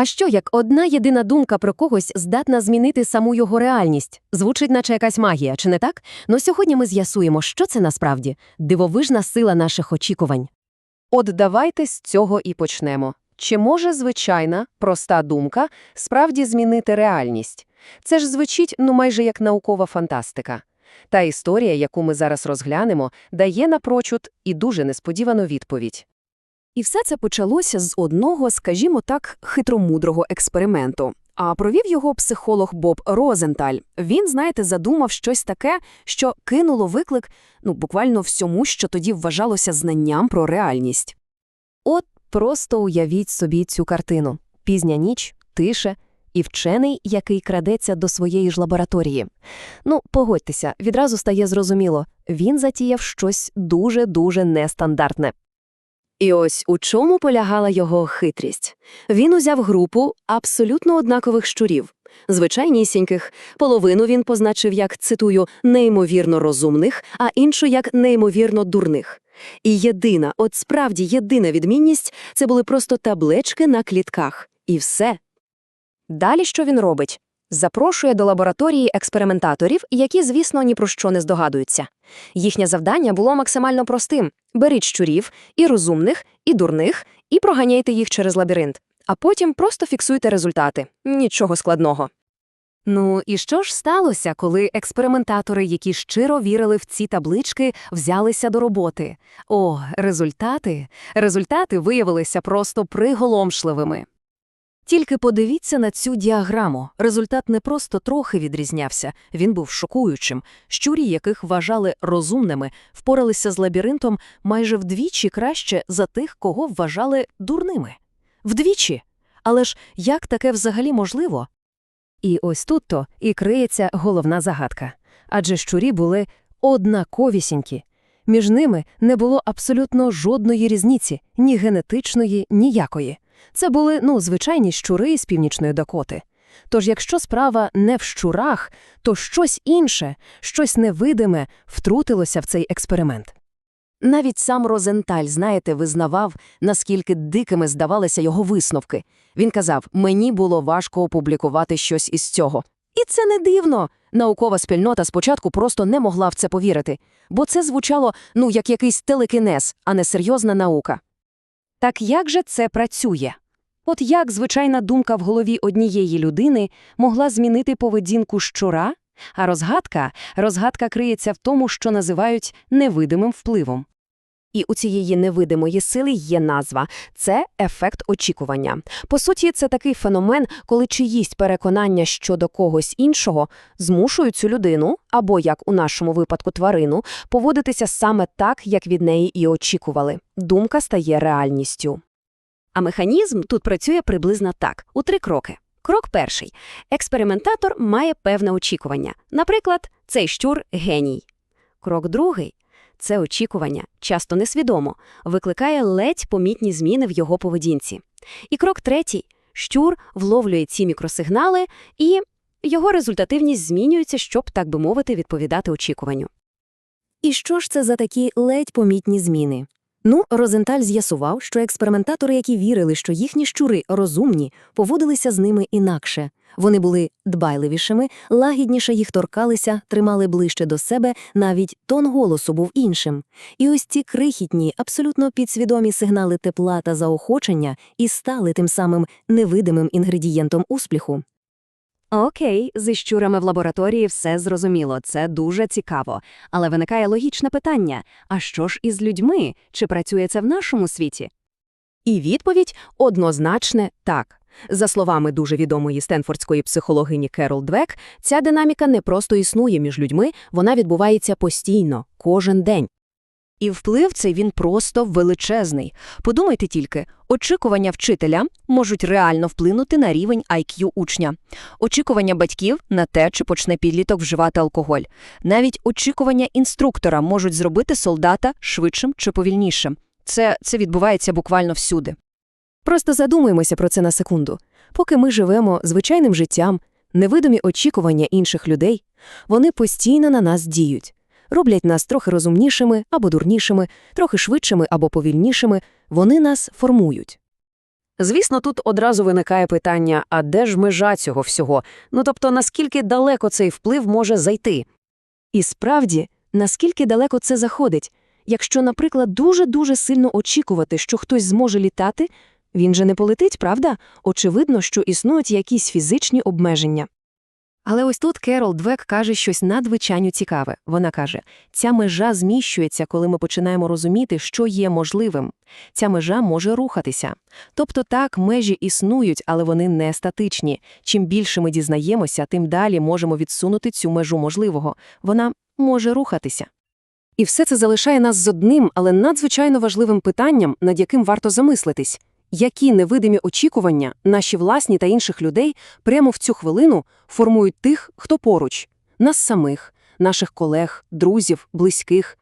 А що як одна єдина думка про когось здатна змінити саму його реальність? Звучить, наче якась магія, чи не так? Ну сьогодні ми з'ясуємо, що це насправді дивовижна сила наших очікувань. От давайте з цього і почнемо. Чи може звичайна, проста думка справді змінити реальність? Це ж звучить, ну, майже як наукова фантастика. Та історія, яку ми зараз розглянемо, дає напрочуд і дуже несподівану відповідь. І все це почалося з одного, скажімо так, хитромудрого експерименту. А провів його психолог Боб Розенталь. Він, знаєте, задумав щось таке, що кинуло виклик, ну, буквально всьому, що тоді вважалося знанням про реальність. От просто уявіть собі цю картину. Пізня ніч, тише і вчений, який крадеться до своєї ж лабораторії. Ну, погодьтеся, відразу стає зрозуміло, він затіяв щось дуже-дуже нестандартне. І ось у чому полягала його хитрість. Він узяв групу абсолютно однакових щурів, звичайнісіньких, половину він позначив як, цитую, неймовірно розумних, а іншу як неймовірно дурних. І єдина, от справді єдина відмінність – це були просто таблички на клітках. І все. Далі що він робить? Запрошує до лабораторії експериментаторів, які, звісно, ні про що не здогадуються. Їхнє завдання було максимально простим – беріть щурів, і розумних, і дурних, і проганяйте їх через лабіринт. А потім просто фіксуйте результати. Нічого складного. Ну і що ж сталося, коли експериментатори, які щиро вірили в ці таблички, взялися до роботи? О, результати? Результати виявилися просто приголомшливими. Тільки подивіться на цю діаграму. Результат не просто трохи відрізнявся, він був шокуючим. Щурі, яких вважали розумними, впоралися з лабіринтом майже вдвічі краще за тих, кого вважали дурними. Вдвічі! Але ж як таке взагалі можливо? І ось тут-то і криється головна загадка. Адже щурі були однаковісінькі. Між ними не було абсолютно жодної різниці, ні генетичної, ніякої. Це були, ну, звичайні щури з північної Дакоти. Тож якщо справа не в щурах, то щось інше, щось невидиме втрутилося в цей експеримент. Навіть сам Розенталь, знаєте, визнавав, наскільки дикими здавалися його висновки. Він казав, мені було важко опублікувати щось із цього. І це не дивно. Наукова спільнота спочатку просто не могла в це повірити, бо це звучало, ну, як якийсь телекінез, а не серйозна наука. Так як же це працює? От як звичайна думка в голові однієї людини могла змінити поведінку щура? А розгадка, розгадка криється в тому, що називають невидимим впливом. І у цієї невидимої сили є назва – це ефект очікування. По суті, це такий феномен, коли чиїсь переконання щодо когось іншого змушують цю людину, або, як у нашому випадку тварину, поводитися саме так, як від неї і очікували. Думка стає реальністю. А механізм тут працює приблизно так, у три кроки. Крок перший. Експериментатор має певне очікування. Наприклад, цей щур – геній. Крок другий. Це очікування, часто несвідомо, викликає ледь помітні зміни в його поведінці. І крок третій. Щур вловлює ці мікросигнали, і його результативність змінюється, щоб, так би мовити, відповідати очікуванню. І що ж це за такі ледь помітні зміни? Ну, Розенталь з'ясував, що експериментатори, які вірили, що їхні щури розумні, поводилися з ними інакше. Вони були дбайливішими, лагідніше їх торкалися, тримали ближче до себе, навіть тон голосу був іншим. І ось ці крихітні, абсолютно підсвідомі сигнали тепла та заохочення і стали тим самим невидимим інгредієнтом успіху. Окей, зі щурами в лабораторії все зрозуміло, це дуже цікаво. Але виникає логічне питання: а що ж із людьми? Чи працює це в нашому світі? І відповідь однозначне так. За словами дуже відомої стенфордської психологині Керол Двек, ця динаміка не просто існує між людьми, вона відбувається постійно, кожен день. І вплив цей він просто величезний. Подумайте тільки, очікування вчителя можуть реально вплинути на рівень IQ учня, очікування батьків на те, чи почне підліток вживати алкоголь. Навіть очікування інструктора можуть зробити солдата швидшим чи повільнішим. Це, це відбувається буквально всюди. Просто задумаємося про це на секунду. Поки ми живемо звичайним життям, невидимі очікування інших людей, вони постійно на нас діють. Роблять нас трохи розумнішими або дурнішими, трохи швидшими або повільнішими, вони нас формують. Звісно, тут одразу виникає питання, а де ж межа цього всього? Ну тобто, наскільки далеко цей вплив може зайти? І справді, наскільки далеко це заходить? Якщо, наприклад, дуже-дуже сильно очікувати, що хтось зможе літати, він же не полетить, правда? Очевидно, що існують якісь фізичні обмеження. Але ось тут Керол Двек каже щось надзвичайно цікаве. Вона каже, ця межа зміщується, коли ми починаємо розуміти, що є можливим. Ця межа може рухатися. Тобто так, межі існують, але вони не статичні. Чим більше ми дізнаємося, тим далі можемо відсунути цю межу можливого. Вона може рухатися. І все це залишає нас з одним, але надзвичайно важливим питанням, над яким варто замислитись. Які невидимі очікування, наші власні та інших людей, прямо в цю хвилину формують тих, хто поруч, нас самих, наших колег, друзів, близьких,